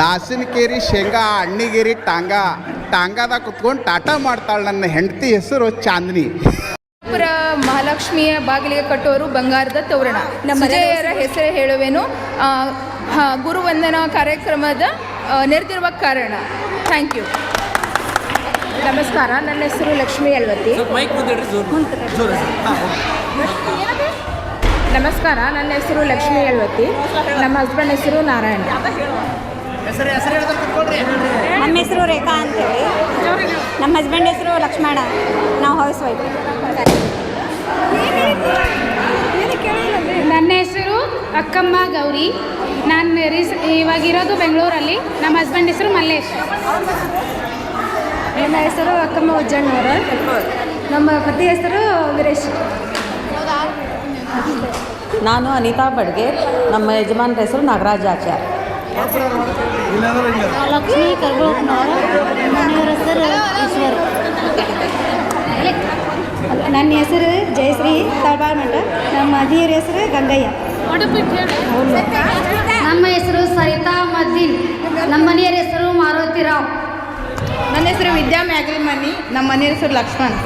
ದಾಸನಕೇರಿ ಶೇಂಗಾ ಅಣ್ಣಿಗೇರಿ ಟಾಂಗ. ಟಾಂಗಾದಾಗ ಕುತ್ಕೊಂಡು ಟಾಟಾ ಮಾಡ್ತಾಳೆ ನನ್ನ ಹೆಂಡತಿ ಹೆಸರು ಚಾಂದಿನಿ. ಪುರ ಮಹಾಲಕ್ಷ್ಮಿಯ ಬಾಗಿಲಿಗೆ ಕಟ್ಟುವರು ಬಂಗಾರದ ತೋರಣ. ನಮ್ಮ ಮನೆಯರ ಹೆಸರು ಹೇಳುವೆನು. ಗುರುವಂದನಾ ಕಾರ್ಯಕ್ರಮದ ನೆರೆದಿರುವ ಕಾರಣ. ಥ್ಯಾಂಕ್ ಯು ನಮಸ್ಕಾರ ನನ್ನ ಹೆಸರು ಲಕ್ಷ್ಮಿ ಅಲ್ವತಿ. ನಮಸ್ಕಾರ ನನ್ನ ಹೆಸರು ಲಕ್ಷ್ಮಿ ಅಲ್ವತಿ. ನಮ್ಮ ಹಸ್ಬೆಂಡ್ ಹೆಸರು ನಾರಾಯಣ. ನಮ್ಮ ಹೆಸರು ರೇಖಾ ಅಂತೇಳಿ. ನಮ್ಮ ಹಸ್ಬೆಂಡ್ ಹೆಸರು ಲಕ್ಷ್ಮಣ. ನಾವು ಹೌಸ್ ವೈಫ್ ನನ್ನ ಹೆಸರು ಅಕ್ಕಮ್ಮ ಗೌರಿ. ನಾನು ರೀಸ್ ಇವಾಗಿರೋದು ಬೆಂಗಳೂರಲ್ಲಿ. ನಮ್ಮ ಹಸ್ಬೆಂಡ್ ಹೆಸರು ಮಲ್ಲೇಶ್. ನನ್ನ ಹೆಸರು ಅಕ್ಕಮ್ಮ ಉಜ್ಜಣ್ಣವರು ನಮ್ಮ ಪತಿ ಹೆಸರು ವೀರೇಶ್. ನಾನು ಅನಿತಾ ಬಡ್ಗೆ. ನಮ್ಮ ಯಜಮಾನ್ರ ಹೆಸರು ನಾಗರಾಜ್ ಆಚಾರ್. ಲಕ್ಷ್ಮಿ ಕರ್ಗೋಕ್ನವರ ಮನೆಯವರ ಹೆಸರು ಈಶ್ವರ್. ನನ್ನ ಹೆಸರು ಜಯಶ್ರೀ ತಳಬಾಳ್ಮಠ ನಮ್ಮ ಅದಿಯರ ಹೆಸರು ಗಂಗಯ್ಯ. ನಮ್ಮ ಹೆಸರು ಸರಿತಾ ಮದ್ದೀನ್. ನಮ್ಮ ಮನೆಯವರ ಹೆಸರು ಮಾರುತಿ ರಾವ್. ನನ್ನ ಹೆಸರು ವಿದ್ಯಾ ಮ್ಯಾಗ್ರಿಮನಿ. ನಮ್ಮ ಮನೆಯ ಹೆಸರು ಲಕ್ಷ್ಮಣ್.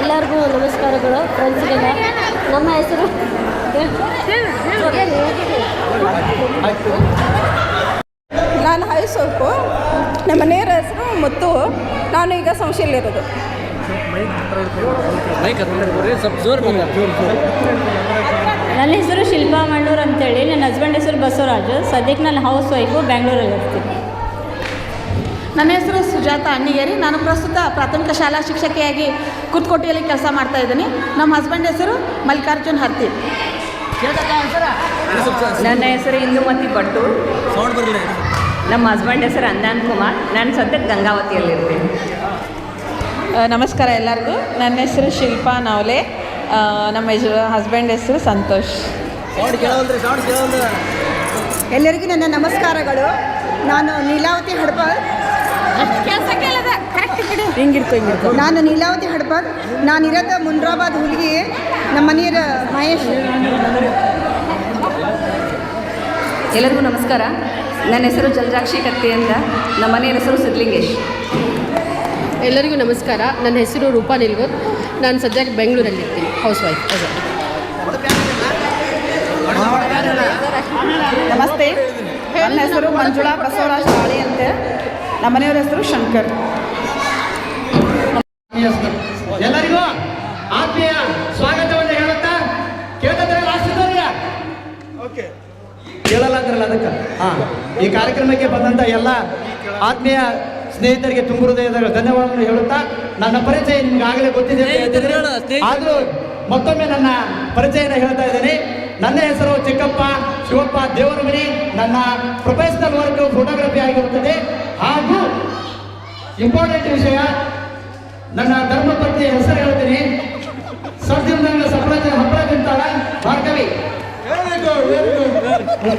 ಎಲ್ಲರಿಗೂ ನಮಸ್ಕಾರಗಳು ಫ್ರೆಂಡ್ಸ್ಗೆಲ್ಲ ನಮ್ಮ ಹೆಸರು ನಾನು ಹೈ ಸೋಪು ನಮ್ಮ ಮನೆಯವರ ಹೆಸರು ಮತ್ತು ನಾನು ಈಗ ಸಂಶಯಲ್ಲಿರೋದು ನನ್ನ ಹೆಸರು ಶಿಲ್ಪಾ ಮಣ್ಣೂರ್ ಅಂತೇಳಿ ನನ್ನ ಹಸ್ಬೆಂಡ್ ಹೆಸರು ಬಸವರಾಜು. ಸದ್ಯಕ್ಕೆ ನಾನು ಹೌಸ್ ವೈಫು ಬ್ಯಾಂಗ್ಳೂರಲ್ಲಿ ಇರ್ತೀನಿ. ನನ್ನ ಹೆಸರು ಸುಜಾತ ಅಣ್ಣಿಗೇರಿ ನಾನು ಪ್ರಸ್ತುತ ಪ್ರಾಥಮಿಕ ಶಾಲಾ ಶಿಕ್ಷಕಿಯಾಗಿ ಕುತ್ಕೋಟಿಯಲ್ಲಿ ಕೆಲಸ ಮಾಡ್ತಾ ಇದ್ದೀನಿ. ನಮ್ಮ ಹಸ್ಬೆಂಡ್ ಹೆಸರು ಮಲ್ಲಿಕಾರ್ಜುನ್ ಹರ್ತಿ. ನನ್ನ ಹೆಸರು ಇಂದುಮತಿ ಭಟ್ಟು ನಮ್ಮ ಹಸ್ಬೆಂಡ್ ಹೆಸರು ಅಂದಾನ್ ಕುಮಾರ್. ನಾನು ಸದ್ಯಕ್ಕೆ ಗಂಗಾವತಿಯಲ್ಲಿರ್ತೀನಿ ನಮಸ್ಕಾರ ಎಲ್ಲರಿಗೂ. ನನ್ನ ಹೆಸರು ಶಿಲ್ಪಾ ನವಲೆ. ನಮ್ಮ ಯಜ ಹಸ್ಬೆಂಡ್ ಹೆಸರು ಸಂತೋಷ್. ಎಲ್ಲರಿಗೂ ನನ್ನ ನಮಸ್ಕಾರಗಳು. ನಾನು ನೀಲಾವತಿ ಹಡ್ಬಲ್ ನಾನು ನೀಲಾವತಿ ಹಡ್ಬಲ್ ನಾನು ಇರೋದು ಮುನ್ರಾಬಾದ್ ಹುಲ್ಗಿ. ನಮ್ಮ ಮನೆಯ ಮಹೇಶ್. ಎಲ್ಲರಿಗೂ ನಮಸ್ಕಾರ. ನನ್ನ ಹೆಸರು ಜಲಜಾಕ್ಷಿ ಕತ್ತಿ ಅಂತ. ನಮ್ಮ ಮನೆಯ ಹೆಸರು ಸಿದ್ಲಿಂಗೇಶ್ ಎಲ್ಲರಿಗೂ ನಮಸ್ಕಾರ. ನನ್ನ ಹೆಸರು ರೂಪಾ ನಿಲ್ಗೋದ್ ನಾನು ಸದ್ಯಕ್ಕೆ ಬೆಂಗಳೂರಲ್ಲಿರ್ತೀನಿ ಹೌಸ್ ವೈಫ್ ನಮಸ್ತೆ. ನನ್ನ ಹೆಸರು ಮಂಜುಳಾ ಬಸವರಾಜ್ ತಾಳಿ ಅಂತ. ನಮ್ಮ ಮನೆಯವರ ಹೆಸರು ಶಂಕರ್. ಕೇಳಲ್ಲ ಅಂದ್ರಲ್ಲ ಅದಕ್ಕೆ? ಹಾ. ಈ ಕಾರ್ಯಕ್ರಮಕ್ಕೆ ಬಂದಂತ ಎಲ್ಲ ಆತ್ಮೀಯ ಸ್ನೇಹಿತರಿಗೆ ತುಂಬ ಹೃದಯದ ಧನ್ಯವಾದಗಳು ಹೇಳುತ್ತಾ ನನ್ನ ಪರಿಚಯ ನಿಮ್ಗಾಗಲೇ ಗೊತ್ತಿದೆ ಆದರೂ ಮತ್ತೊಮ್ಮೆ ನನ್ನ ಪರಿಚಯನ ಹೇಳ್ತಾ ಇದ್ದೇನೆ. ನನ್ನ ಹೆಸರು ಚಿಕ್ಕಪ್ಪ ಶಿವಪ್ಪ ದೇವರಮನಿ ನನ್ನ ಪ್ರೊಫೆಷನಲ್ ವರ್ಕ್ ಫೋಟೋಗ್ರಫಿ ಆಗಿರುತ್ತದೆ. ಹಾಗೂ ಇಂಪಾರ್ಟೆಂಟ್ ವಿಷಯ ನನ್ನ ಧರ್ಮಪತ್ನಿಯ ಹೆಸರು ಹೇಳ್ತೀನಿ. ಸದ್ಯದಿಂದ ಸಪ್ರಾಜ ಹಬ್ಬ ತಿಂತಾಳ ಭಾರ್ಗವಿ ಕೈ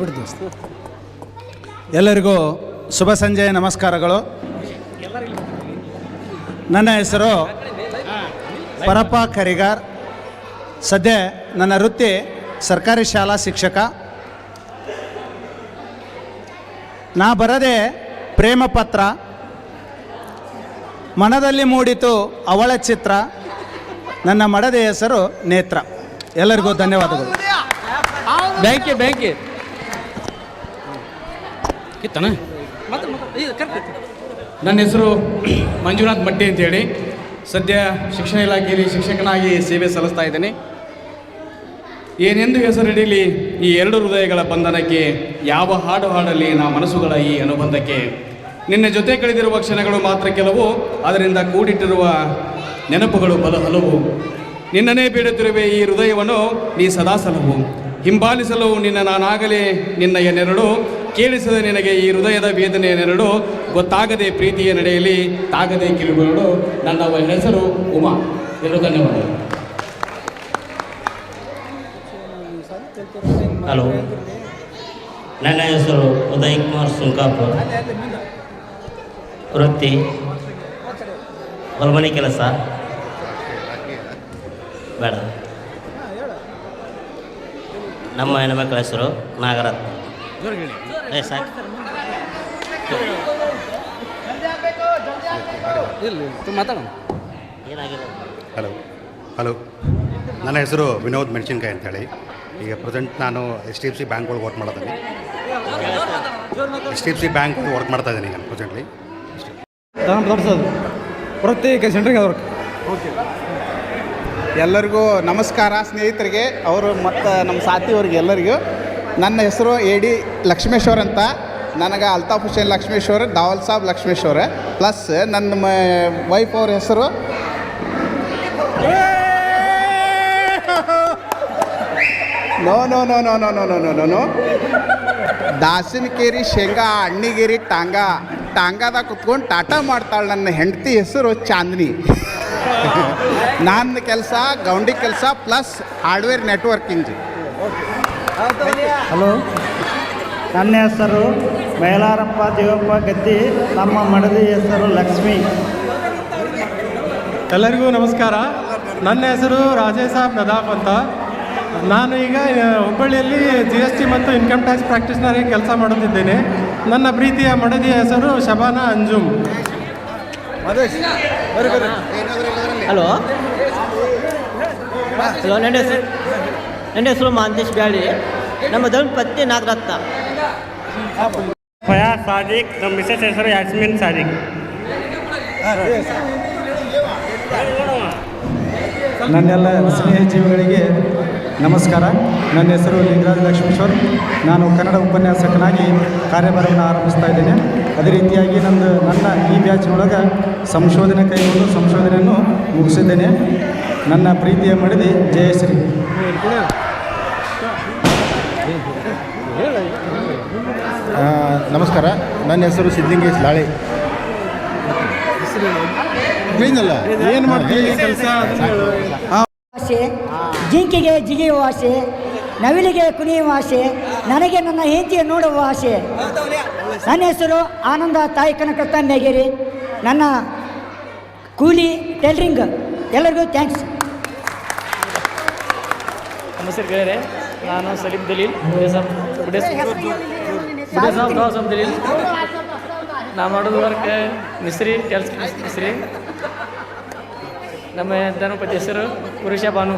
ಬಿಡು ದೋಸ್ತ. ಎಲ್ಲರಿಗೂ ಶುಭ ಸಂಜೆ, ನಮಸ್ಕಾರಗಳು. ನನ್ನ ಹೆಸರು ಪರಪ್ಪ ಕರಿಗಾರ್. ಸದ್ಯ ನನ್ನ ವೃತ್ತಿ ಸರ್ಕಾರಿ ಶಾಲಾ ಶಿಕ್ಷಕ. ನಾ ಬರದೆ ಪ್ರೇಮ ಪತ್ರ, ಮನದಲ್ಲಿ ಮೂಡಿತು ಅವಳ ಚಿತ್ರ, ನನ್ನ ಮಡದ ಹೆಸರು ನೇತ್ರ. ಎಲ್ಲರಿಗೂ ಧನ್ಯವಾದಗಳು. ಬ್ಯಾಂಕಿ ಬ್ಯಾಂಕಿ ನನ್ನ ಹೆಸರು ಮಂಜುನಾಥ್ ಮಟ್ಟಿ ಅಂತೇಳಿ. ಸದ್ಯ ಶಿಕ್ಷಣ ಇಲಾಖೆಯಲ್ಲಿ ಶಿಕ್ಷಕನಾಗಿ ಸೇವೆ ಸಲ್ಲಿಸ್ತಾ ಇದ್ದೇನೆ. ಏನೆಂದು ಹೆಸರಿಡಲಿ ಈ ಎರಡು ಹೃದಯಗಳ ಬಂಧನಕ್ಕೆ ಯಾವ ಹಾಡು ಹಾಡಲಿ ನಾ ಮನಸ್ಸುಗಳ ಈ ಅನುಬಂಧಕ್ಕೆ. ನಿನ್ನ ಜೊತೆ ಕಳೆದಿರುವ ಕ್ಷಣಗಳು ಮಾತ್ರ ಕೆಲವು ಅದರಿಂದ ಕೂಡಿಟ್ಟಿರುವ ನೆನಪುಗಳು ಬಲ ಹಲವು. ನಿನ್ನನೇ ಬೇಡುತ್ತಿರುವೆ ಈ ಹೃದಯವನ್ನು ನೀ ಸದಾ ಸಲಹು. ಹಿಂಬಾಲಿಸಲು ನಿನ್ನ ನಾನಾಗಲೇ ನಿನ್ನ ಎನ್ನೆರಡು, ಕೇಳಿಸದೆ ನಿನಗೆ ಈ ಹೃದಯದ ವೇದನೆಯ ನೆರಳು ಗೊತ್ತಾಗದೆ ಪ್ರೀತಿಯ ನಡೆಯಲಿ ತಾಗದೆ ಕಿರುಗಳು ನನ್ನ ಹೆಸರು ಉಮಾ. ಎಲ್ಲರೂ ಧನ್ಯವಾದಗಳು. ಹಲೋ. ನನ್ನ ಹೆಸರು ಉದಯ್ ಕುಮಾರ್ ಸುಂಕಾಪುರ್. ವೃತ್ತಿ, ಹೊಲ್ಮನೆ ಕೆಲಸ. ಬೇಡ. ನಮ್ಮ ಹೆಣ್ಮಕ್ಳ ಹೆಸರು ನಾಗರತ್ನ. ಏ ಸಾಕು. ಏನಾಗಿದೆ? ಹಲೋ. ಹಲೋ. ನನ್ನ ಹೆಸರು ವಿನೋದ್ ಮೆಣಸಿನ್ಕಾಯಿ ಅಂತೇಳಿ. ಈಗ ಪ್ರೆಸೆಂಟ್ ನಾನು H D F C bank ಒಳಗೆ ವರ್ಕ್ ಮಾಡ್ತೀನಿ H D F C bank work ಮಾಡ್ತಾ ಇದ್ದೀನಿ ಈಗ ಪ್ರೆಸೆಂಟ್ಲಿ. ಪ್ರತ್ಯೇಕ ಸೆಂಟ್ರಿಗೆ ಎಲ್ಲರಿಗೂ ನಮಸ್ಕಾರ, ಸ್ನೇಹಿತರಿಗೆ, ಅವರು ಮತ್ತು ನಮ್ಮ ಸಾಥಿಯವ್ರಿಗೆ ಎಲ್ಲರಿಗೂ. ನನ್ನ ಹೆಸರು ಎ ಡಿ ಲಕ್ಷ್ಮೇಶ್ವರ್ ಅಂತ. ನನಗೆ ಅಲ್ತಾಫ್ ಹುಸೇನ್ ಲಕ್ಷ್ಮೇಶ್ವರ್, ದಾವಲ್ ಸಾಬ್ ಲಕ್ಷ್ಮೇಶ್ವರ್. ಪ್ಲಸ್ ನನ್ನ ಮ ವೈಫ್ ಅವ್ರ ಹೆಸರು. No no no no no no no no no Dasanakeri ಶೇಂಗಾ ಅಣ್ಣಿಗೇರಿ ಟಾಂಗಾ. ಟಾಂಗಾದಾಗ ಕುತ್ಕೊಂಡು ಟಾಟಾ ಮಾಡ್ತಾಳೆ ನನ್ನ ಹೆಂಡತಿ ಹೆಸರು ಚಾಂದಿನಿ. ನನ್ನ ಕೆಲಸ ಗೌಂಡಿ ಕೆಲಸ ಪ್ಲಸ್ ಹಾರ್ಡ್ವೇರ್ ನೆಟ್ವರ್ಕಿಂಗ್ ಹಲೋ ನನ್ನ ಹೆಸರು ಮೈಲಾರಪ್ಪ ದೇವಪ್ಪ ಗದ್ದಿ ನಮ್ಮ ಮಡದಿ ಹೆಸರು ಲಕ್ಷ್ಮಿ. ಎಲ್ಲರಿಗೂ ನಮಸ್ಕಾರ. ನನ್ನ ಹೆಸರು ರಾಜೇ ಸಾಬ್ ನದಾಫ್ ಅಂತ. ನಾನು ಈಗ ಹುಬ್ಬಳ್ಳಿಯಲ್ಲಿ ಜಿ ಎಸ್ ಟಿ ಮತ್ತು ಇನ್ಕಮ್ ಟ್ಯಾಕ್ಸ್ ಪ್ರಾಕ್ಟೀಸ್ನರ್ ಆಗಿ ಕೆಲಸ ಮಾಡುತ್ತಿದ್ದೇನೆ. ನನ್ನ ಪ್ರೀತಿಯ ಮಡದಿಯ ಹೆಸರು ಶಬಾನಾ ಅಂಜುಮ್. ಹಲೋ? ಹಲೋ ನನ್ನ ಹೆಸರು ನನ್ನ ಹೆಸರು ಮಾಂತೇಶ್ ಬ್ಯಾಳಿ. ನಮ್ಮ ದಂಪತಿ ನಾಗರತ್ನ. ಫಯಾ ಸಾದಿಕ್ ನಮ್ಮ ಮಿಸಸ್ ಹೆಸರು ಯಾಸ್ಮಿನ್ ಸಾದಿಕ್. ನನ್ನೆಲ್ಲ ಸ್ನೇಹ ಜೀವಿಗಳಿಗೆ ನಮಸ್ಕಾರ. ನನ್ನ ಹೆಸರು ಲಿಂಗರಾಜ ಲಕ್ಷ್ಮೇಶ್ವರ್. ನಾನು ಕನ್ನಡ ಉಪನ್ಯಾಸಕನಾಗಿ ಕಾರ್ಯಭಾರವನ್ನು ಆರಂಭಿಸ್ತಾ ಇದ್ದೇನೆ. ಅದೇ ರೀತಿಯಾಗಿ ನಂದು ನನ್ನ ಈ ಬ್ಯಾಚ್ನೊಳಗೆ ಸಂಶೋಧನೆ ಕೈಗೊಂಡು ಸಂಶೋಧನೆಯನ್ನು ಮುಗಿಸಿದ್ದೇನೆ. ನನ್ನ ಪ್ರೀತಿಯ ಮಡದಿ ಜಯಶ್ರೀ ನಮಸ್ಕಾರ. ನನ್ನ ಹೆಸರು ಸಿದ್ಧಲಿಂಗೇಶ್ ಲಾಳೆ. ಏನು ಮಾಡ್ತೀವಿ ಕೆಲಸ? ಆಸೆ ಜಿಂಕೆಗೆ ಜಿಗಿಯುವ ಆಸೆ ನವಿಲಿಗೆ ಕುಣಿಯುವ ಆಸೆ ನನಗೆ ನನ್ನ ಹೆಂಡತಿಯ ನೋಡುವ ಆಸೆ. ನನ್ನ ಹೆಸರು ಆನಂದ ತಾಯಿ ಕನಕರ್ತ ಮೇಗೇರಿ ನನ್ನ ಕೂಲಿ ಟೈಲರಿಂಗ್. ಎಲ್ಲರಿಗೂ ಥ್ಯಾಂಕ್ಸ್ ನಮಸ್ಕಾರ ಗೆಳೆಯರೆ ನಾನು ಸಲೀಂ ದಲೀಲ್ ಸಾಬ್ ದಲೀಲ್. ನಾ ಮಾಡೋದು ವರ್ಕ್ ಮಿಸ್ತ್ರಿ ಕೆಲ್ಸ ಮಿಸ್ರಿ ನಮ್ಮ ಧನಪತಿ ಹೆಸರು ಪುರುಷ ಬಾನು